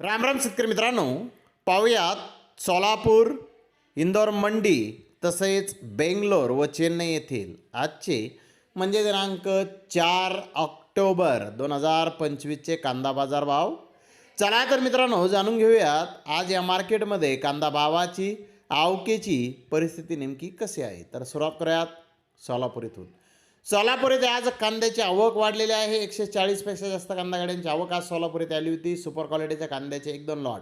राम राम शेतकरी मित्रांनो. पाहुयात सोलापूर इंदोर मंडी तसेच बेंगलोर व चेन्नई येथील आजचे म्हणजे दिनांक चार ऑक्टोबर दोन हजार पंचवीसचे कांदा बाजार भाव. चला तर मित्रांनो जाणून घेऊयात आज या मार्केटमध्ये कांदा भावाची आवकेची परिस्थिती नेमकी कशी आहे? तर सुरुवात करूयात सोलापूर इथून. सोलापूर येथे आज कांद्याची आवक वाढलेली आहे. एकशे चाळीसपेक्षा जास्त कांदा गाड्यांची आवक आज सोलापूर येथे आली होती. सुपर क्वालिटीच्या कांद्याचे एक दोन लॉट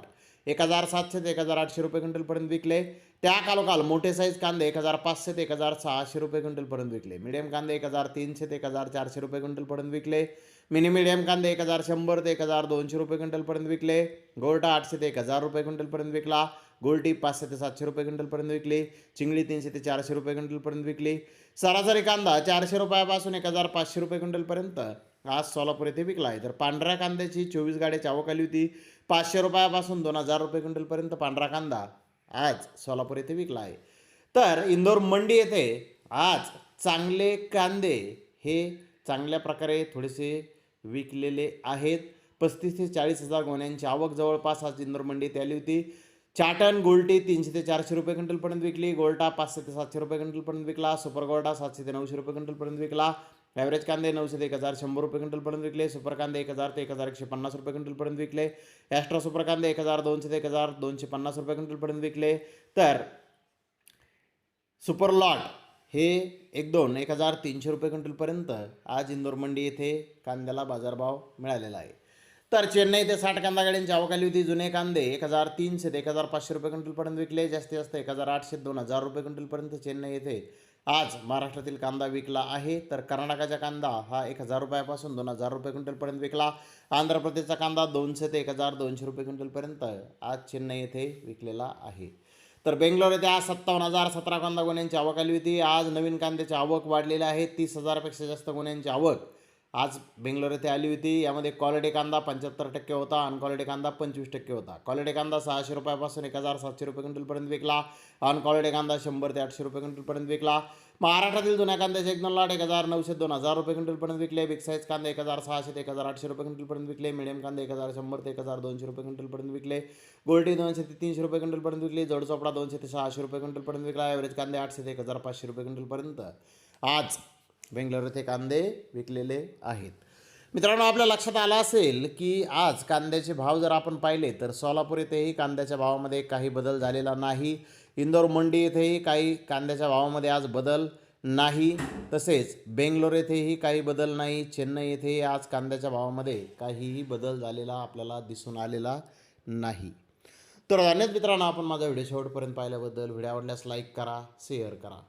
एक हजार सातशे ते एक हजार आठशे रुपये क्विंटलपर्यंत विकले. त्या कालोकाल मोठे साईज कांदे एक हजार पाचशे ते एक हजार सहाशे रुपये क्विंटलपर्यंत विकले. मिडियम कांदे एक हजार तीनशे ते एक हजार चारशे रुपये क्विंटलपर्यंत विकले. मिनी मिडियम कांदे एक हजार शंभर ते एक हजार दोनशे रुपये क्विंटलपर्यंत विकले. गोल्टा आठशे ते एक हजार रुपये क्विंटलपर्यंत विकला. गोल्टी पाचशे ते सातशे रुपये क्विंटलपर्यंत विकली. चिंगळी तीनशे ते चारशे रुपये क्विंटलपर्यंत विकली. सरासरी कांदा चारशे रुपयापासून एक हजार पाचशे रुपये क्विंटलपर्यंत आज सोलापूर येथे विकला आहे. तर पांढऱ्या कांद्याची चोवीस गाड्याची आवक आली होती. पाचशे रुपयापासून दोन हजार रुपये क्विंटलपर्यंत पांढरा कांदा आज सोलापूर येथे विकला आहे. तर इंदोर मंडी येथे आज चांगले कांदे हे चांगल्या प्रकारे थोडेसे विकलेले आहेत. पस्तीस ते चाळीस हजार गोण्यांची आवक जवळपास आज इंदोर मंडी येथे आली होती. चाटण गोल्टी तीनशे ते चारशे रुपये क्विंटलपर्यंत विकली. गोल्टा पाचशे ते सातशे रुपये क्विंटलपर्यंत विकला. सुपर गोल्टा सातशे ते नऊशे रुपये क्विंटलपर्यंत विकला. ॲव्हरेज कांदे नऊशे ते एक हजार शंभर रुपये क्विंटलपर्यंत विकले. सुपर कांदे एक हजार ते एक हजार एकशे पन्नास रुपये क्विंटलपर्यंत विकले. ॲस्ट्रा सुपर कांदे एक हजार दोनशे ते एक हजार दोनशे पन्नास रुपये क्विंटलपर्यंत विकले. तर सुपर लॉट हे एक दोन एक हजार तीनशे रुपये क्विंटलपर्यंत आज इंदोर मंडी येथे कांद्याला बाजारभाव मिळालेला आहे. तर चेन्नई ते साठ कांदा गाड्यांची अवकाली होती. जुने कांदे एक हजार तीनशे ते एक हजार पाचशे रुपये क्विंटलपर्यंत विकले. जास्तीत जास्त एक हजार आठशे दोन हजार रुपये क्विंटलपर्यंत चेन्नई येथे आज महाराष्ट्रातील कांदा विकला आहे. तर कर्नाटकाचा कांदा हा एक हजार रुपयापासून दोन हजार रुपये क्विंटलपर्यंत विकला. आंध्र प्रदेशचा कांदा दोनशे ते एक हजार दोनशे रुपये क्विंटलपर्यंत आज चेन्नई येथे विकलेला आहे. तर बेंगलोर येथे आज सत्तावन्न हजार सतरा कांदा गुन्ह्यांची आवक आली होती. आज नवीन कांद्याची आवक वाढलेली आहे. तीस हजारपेक्षा जास्त गुन्ह्यांची आवक आज बेंगलोर येथे आली होती. यामध्ये क्वालिटी कांदा पंच्याहत्तर टक्के होता अनक्वालिटी कांदा पंचवीस टक्के होता. क्वालिटी कांदा सहाशे रुपयापासून एक हजार सातशे रुपये क्विंटलपर्यंत विकला अनक्वालिटी कांदा शंभर ते आठशे रुपये क्विंटलपर्यंत विकला. महाराष्ट्रातील जुन्या कांद्याचे एक दोन लाट एक हजार नऊशे दोन हजार रुपये क्विंटलपर्यंत विकले. बिग साईज कांदे एक हजार सहाशे ते एक हजार आठशे रुपये क्विंटलपर्यंत विकले. मिडियम कांदे एक हजार शंभर ते एक हजार दोनशे रुपये क्विंटलपर्यंत विकले. गोल्टी दोनशे ते तीनशे रुपये क्विंटलपर्यंत विकली. जोड चोपडा दोनशे ते सहाशे रुपये क्विंटलपर्यंत विकला. ॲव्हरेज कांदे आठशे ते एक हजार पाचशे रुपये क्विंटलपर्यंत. आज बेंगलोर येथे कांदे विकलेले आहेत. मित्रांनो आपल्या लक्षात आलं असेल की आज कांद्याचे भाव जर आपण पाहिले तर सोलापूर येथेही कांद्याच्या भावामध्ये काही बदल झालेला नाही. इंदोर मंडी येथेही काही कांद्याच्या भावामध्ये आज बदल नाही. तसेच बेंगलोर येथेही काही बदल नाही. चेन्नई येथेही आज कांद्याच्या भावामध्ये काहीही बदल झालेला आपल्याला दिसून आलेला नाही. तर धन्यवाद मित्रांनो आपण माझा व्हिडिओ शेवटपर्यंत पाहिल्याबद्दल. व्हिडिओ आवडल्यास लाईक करा शेअर करा.